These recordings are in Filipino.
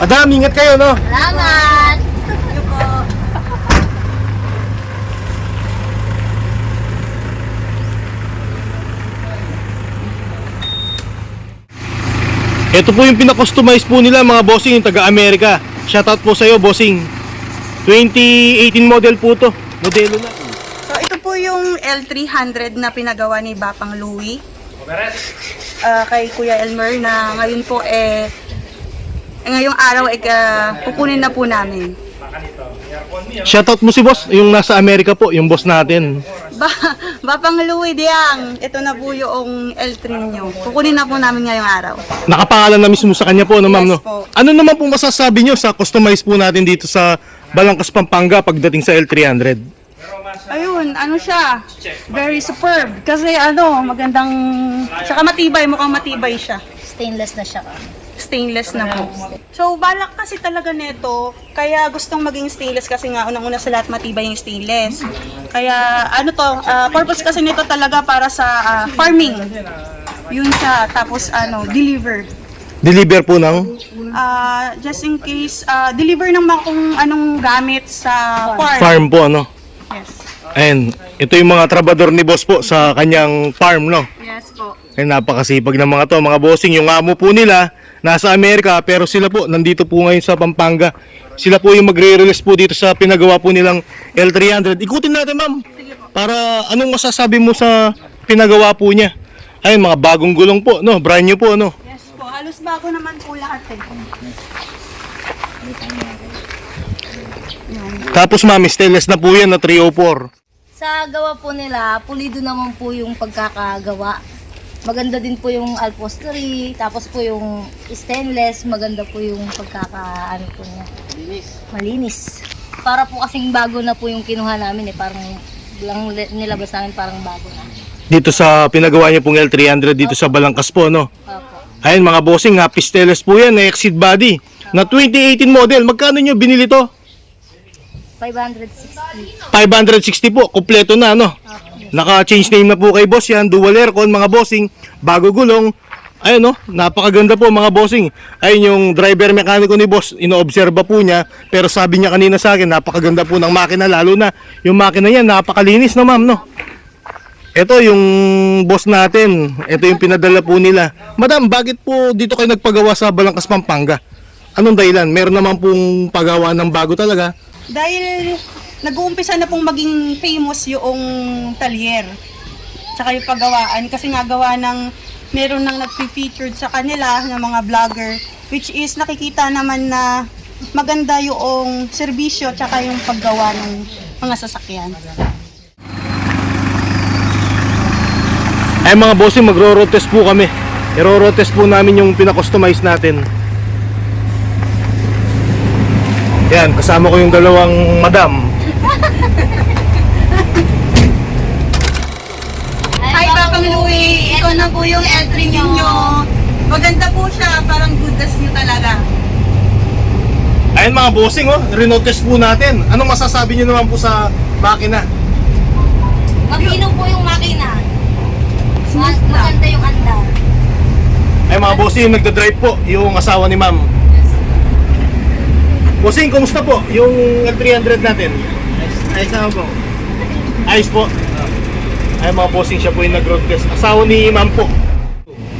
Madam, ingat kayo, no? Salamat! Ito po yung pinakustomize po nila mga bossing yung taga-Amerika. Shoutout po sa iyo, bossing. 2018 model po to. Modelo na. So ito po yung L300 na pinagawa ni Bapang Louie. Ah, kay Kuya Elmer na ngayon po eh ngayong araw eh ah, kukunin na po namin. Shoutout mo si boss, yung nasa Amerika po, yung boss natin. Ba Bapang Louie Diang, ito na po yung L3 nyo. Kukunin na po namin ngayong araw. Nakapangalan na mismo sa kanya po, no ma'am, Yes no? po. Ano naman po masasabi nyo sa customize po natin dito sa Balangkas, Pampanga pagdating sa L300? Ayun, ano siya? Very superb. Kasi ano, magandang, saka matibay, mukhang matibay siya. Stainless na siya. Stainless na po. So, balak kasi talaga nito, kaya gustong maging stainless kasi nga unang-una sa lahat matibay yung stainless. Kaya ano to, ah, purpose kasi nito talaga para sa ah, farming. Yun siya, tapos ano, deliver. Deliver po ng Ah, just in case, ah, deliver ng mga kung anong gamit sa farm. farm po, ano? Yes. Ayan, ito yung mga trabador ni boss po sa kanyang farm, no? Yes po. Ay napakasipag ng mga to, mga bossing. Yung amo po nila, nasa Amerika, pero sila po, nandito po ngayon sa Pampanga. Sila po yung magre-release po dito sa pinagawa po nilang L300. Ikutin natin, ma'am. Para anong masasabi mo sa pinagawa po niya? Ay, mga bagong gulong po, no? Brand new po, no? Yes po. Halos bago naman po lahat eh. Tapos, ma'am, stainless na po yan na 304. Sa gawa po nila, pulido naman po yung pagkakagawa. Maganda din po yung upholstery, tapos po yung stainless, maganda po yung pagkaka, ano po niya. Malinis. Malinis. Para po kasing bago na po yung kinuha namin eh, parang lang nilabas namin parang bago na. Dito sa pinagawa niya pong L300 dito sa Balangkas po, no? Opo. Ayun, mga bossing, ha, pisteles po yan, na exit body. Na 2018 model. Magkano nyo binili to? 560. 560 po, kompleto na no. Naka-change name na po kay boss yan, dual aircon mga bossing, bago gulong. Ayun no, napakaganda po mga bossing. Ayun yung driver mekaniko ni boss, inoobserba po niya. Pero sabi niya kanina sa akin, napakaganda po ng makina, lalo na yung makina yan, napakalinis no ma'am no. Ito yung boss natin, ito yung pinadala po nila. Madam, bakit po dito kayo nagpagawa sa Balangkas, Pampanga? Anong dahilan? Meron naman pong pagawa ng bago talaga. Dahil nag-uumpisa na pong maging famous yung talyer. Tsaka yung paggawaan. Kasi nga gawa ng meron nang nag-featured sa kanila ng mga vlogger. Which is nakikita naman na maganda yung serbisyo tsaka yung paggawa ng mga sasakyan. Ay mga bossing, magro-road test po kami. I-road test po namin yung pinakustomize natin. Yan, kasama ko yung dalawang madam. Hi, Papa Louie! Ito na po yung entry ninyo. Maganda po siya, parang goodness nyo talaga. Ayun mga bossing, oh, test po natin. Anong masasabi niyo naman po sa makina? Mabino po yung makina. Smooth lang. Maganda yung andar. Ay mga bossing, nagda-drive po yung asawa ni ma'am. Bossing, kumusta po yung L300 natin? Ayos ako po. Ayos po. Ay mga bossing, siya po yung nag-road test. Asawa ni ma'am po.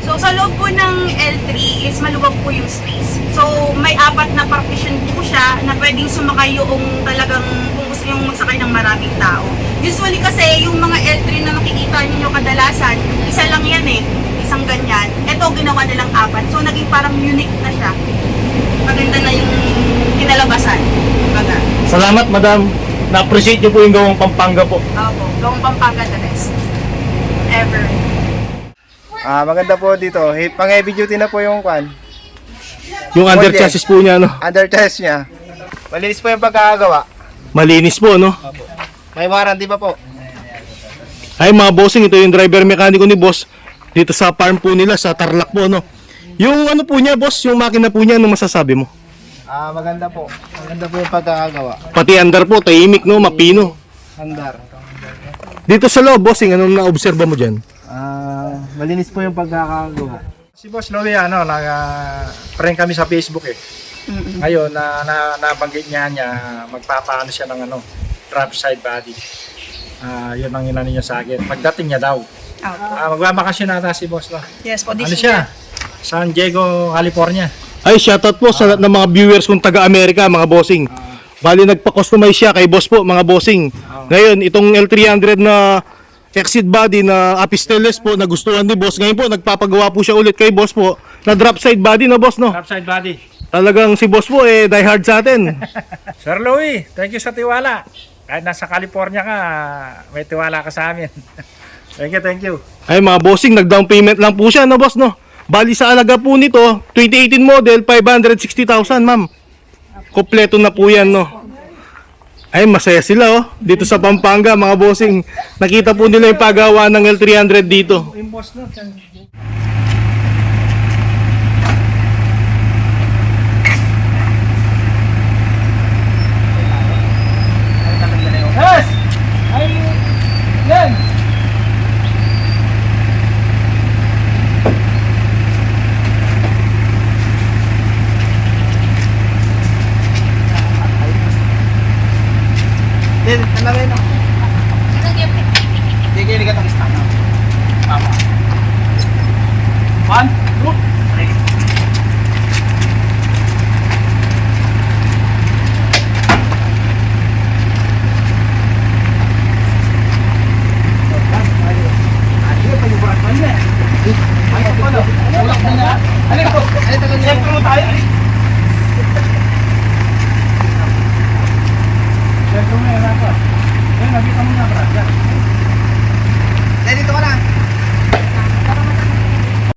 So sa loob po ng L3 is maluwag po yung space. So may apat na partition po siya na pwedeng sumakay yung talagang kung gusto yung magsakay ng maraming tao. Usually kasi yung mga L3 na makikita niyo kadalasan, isa lang yan eh, isang ganyan. Ito ginawa nilang apat. So naging parang unique na siya. Maganda na yung kinalabasan. Baga. Salamat madam. Na-appreciate niyo po yung gawang Pampanga po. Opo, gawang Pampanga the best. Ever. Ah, maganda po dito. He- Pang heavy duty na po yung kwan. Yung under chassis po niya, no? Under test niya. Malinis po yung pagkakagawa. Malinis po, no? May warranty pa po. Ay mga bossing, ito yung driver mekaniko ni boss dito sa farm po nila sa Tarlac po, no? Yung ano po niya, boss, yung makina po niya, ano masasabi mo? Ah, maganda po. Maganda po yung pagkakagawa. Pati andar po, tahimik, no? Mapino. Andar. Dito sa loob, bossing, anong na-obserba mo dyan? Ah, malinis po yung pagkakagawa. Si Boss Louie, ano, nag, friend kami sa Facebook eh. Ngayon, na, na, nabanggit niya niya, magpapaano siya ng ano, drop side body. Ah, yun ang inano niya sa akin. Pagdating niya daw. Opo. Ah, magbabakasyon nata si boss na. Yes po, Ano this siya? San Diego, California. Ay, shoutout po sa lahat ng mga viewers kong taga-Amerika, mga bossing. Bali, nagpa-customize siya kay boss po, mga bossing. Ngayon, itong L300 na exit body na Apisteles po, nagustuhan ni boss. Ngayon po, nagpapagawa po siya ulit kay boss po na drop side body na boss, no? Drop side body. Talagang si boss po, eh, die hard sa atin. Sir Louie, thank you sa tiwala. Kahit nasa California ka, may tiwala ka sa amin. thank you, thank you. Ay, mga bossing, nag-down payment lang po siya, no, boss, no? Bali sa alaga po nito, 2018 model, 560,000, ma'am. Kompleto na po yan, no? Ay, masaya sila, oh. Dito sa Pampanga, mga bossing. Nakita po nila yung paggawa ng L300 dito. Yung boss no, Yes! Ay, yan! Din, ano rin ako? Hindi kayo ligat ang up. Tama. One, two, three. Ano ito? Ano ito? Sentro tayo. Dito na, Dito na. Dito na. Dito na. Dito na. Dito